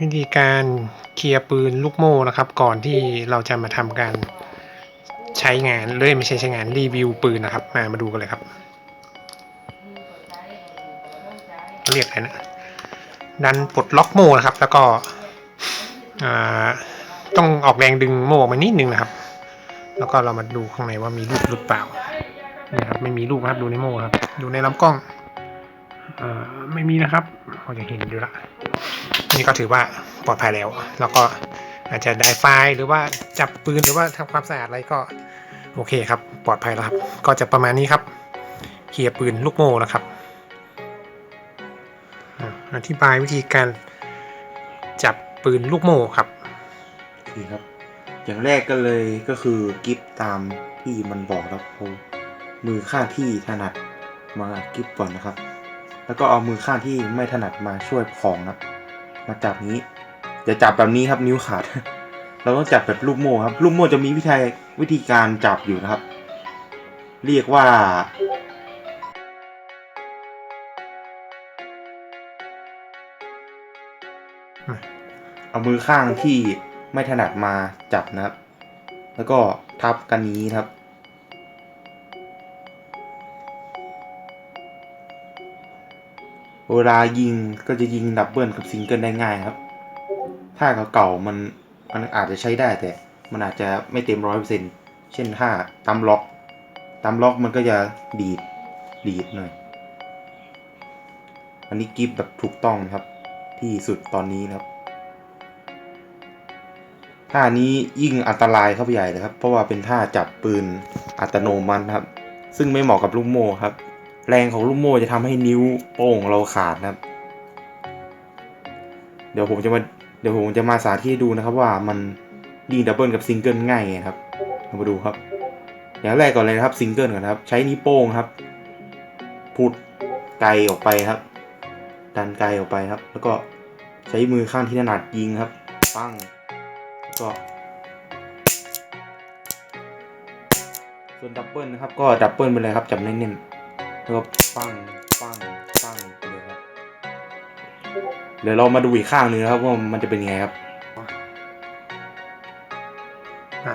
วิธีการเคลียร์ปืนลูกโม่นะครับ ก่อนที่เราจะมาทำการใช้งานเลยไม่ใช่ใช้งานรีวิวปืนนะครับ มามาดูกันเลยครับ เรียกอะไรนะดันปลดล็อกโม่นะครับ แล้วก็ต้องออกแรงดึงโม่ออกมานิดนึงนะครับ แล้วก็เรามาดูข้างในว่ามีลูกหรือเปล่านี่ครับไม่มีลูกครับดูในโม่ครับ ดูในลำกล้องอไม่มีนะครับพอจะเห็นอยู่ละ นี่ก็ถือว่าปลอดภัยแล้ว แล้วก็อาจจะได้ไฟล์หรือว่าจับปืนหรือว่าทำความสะอาดอะไรก็โอเคครับ ปลอดภัยแล้วครับ ก็จะประมาณนี้ครับเคลียปืนลูกโม่นะครับอธิบายวิธีการจับปืนลูกโม่ครับนี่ครับ อย่างแรกก็เลยก็คือกิฟตามที่มันบอกครับเอามือข้างที่ถนัดมากิฟก่อนนะครับ แล้วก็เอามือข้างที่ไม่ถนัดมาช่วยของครับ มาจับนี้อย่าจับแบบนี้ครับนิ้วขาด เราต้องจับแบบลูกโม่ครับ ลูกโม่จะมีวิธีวิธีการจับอยู่นะครับ เรียกว่า เอามือข้างที่ไม่ถนัดมาจับนะครับ แล้วก็ทับกันนี้ครับ เวลายิงก็จะยิงดับเบิลกับซิงเกิลได้ง่ายครับถ้าเก่าๆมันมันอาจจะใช้ได้แต่มันอาจจะไม่เต็มร้อยเปอร์เซ็นต์เช่นถ้าตามล็อกตามล็อกมันก็จะดีดดีดหน่อย อันนี้กิฟแบบถูกต้องครับ ที่สุดตอนนี้นะครับท่านี้ยิ่งอันตรายเข้าไปใหญ่เลยครับ เพราะว่าเป็นท่าจับปืนอัตโนมัติครับ ซึ่งไม่เหมาะกับลูกโม่ครับ แรงของลูกโม่จะทำให้นิ้วโป้งเราขาดนะครับ เดี๋ยวผมจะมาเดี๋ยวผมจะมาสาธิตดูนะครับว่ามันยิงดับเบิลกับซิงเกิลง่ายไงครับเรามาดูครับ อย่างแรกก่อนเลยนะครับซิงเกิลก่อนครับ ใช้นิ้วโป้งครับ พุดไกลออกไปครับ ดันไกลออกไปครับ แล้วก็ใช้มือข้างที่ถนัดยิงครับ ปั้งแล้วก็ ส่วนดับเบิลนะครับ ก็ดับเบิลไปเลยครับจับเน้นๆ แล้วก็ปั้งปั้งปั้งไปเลยครับ เดี๋ยวเรามาดูอีกข้างหนึ่งครับว่ามันจะเป็นยังไงครับไป